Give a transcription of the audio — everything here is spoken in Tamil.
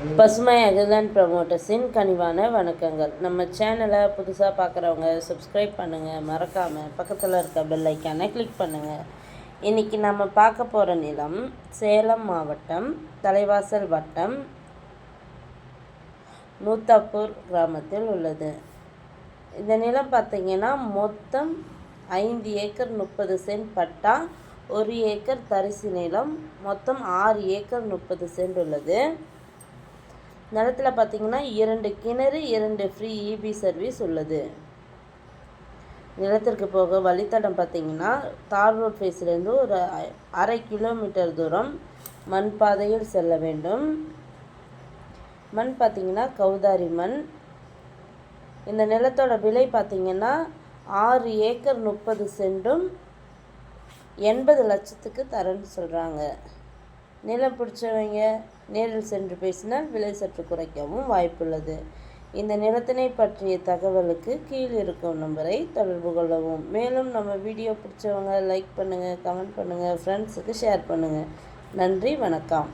பசுமை அகிலன் ப்ரமோட்டர்ஸின் கனிவான வணக்கங்கள். நம்ம சேனலை புதுசாக பார்க்குறவங்க சப்ஸ்கிரைப் பண்ணுங்கள் மறக்காமல் பக்கத்தில் இருக்க பெல் ஐக்கானை கிளிக் பண்ணுங்கள் இன்றைக்கி நம்ம பார்க்க போகிற நிலம் சேலம் மாவட்டம் தலைவாசல் வட்டம் நூத்தாப்பூர் கிராமத்தில் உள்ளது. இந்த நிலம் பார்த்திங்கன்னா மொத்தம் ஐந்து ஏக்கர் முப்பது சென்ட் பட்டா ஒரு ஏக்கர் தரிசு நிலம் மொத்தம் ஆறு ஏக்கர் முப்பது சென்ட் உள்ளது. நிலத்தில் பார்த்தீங்கன்னா இரண்டு கிணறு இரண்டு ஃப்ரீ இபி சர்வீஸ் உள்ளது. நிலத்திற்கு போக வழித்தடம் பார்த்தீங்கன்னா தார் ரோட் ஃபேஸ்லேருந்து ஒரு அரை கிலோமீட்டர் தூரம் மண் பாதையில் செல்ல வேண்டும். மண் பார்த்தீங்கன்னா கௌதாரி மண். இந்த நிலத்தோட விலை பார்த்திங்கன்னா ஆறு ஏக்கர் முப்பது சென்டும் எண்பது லட்சத்துக்கு தரேன்னு சொல்கிறாங்க நிலம் பிடிச்சவங்க நேரில் சென்று பேசினால் விலை சற்று குறைக்கவும் வாய்ப்புள்ளது. இந்த நிலத்தினை பற்றிய தகவலுக்கு கீழ் இருக்கும் நம்பரை தொடர்பு கொள்ளவும். மேலும் நம்ம வீடியோ பிடிச்சவங்க லைக் பண்ணுங்கள் கமெண்ட் பண்ணுங்கள் ஃப்ரெண்ட்ஸுக்கு ஷேர் பண்ணுங்கள் நன்றி வணக்கம்.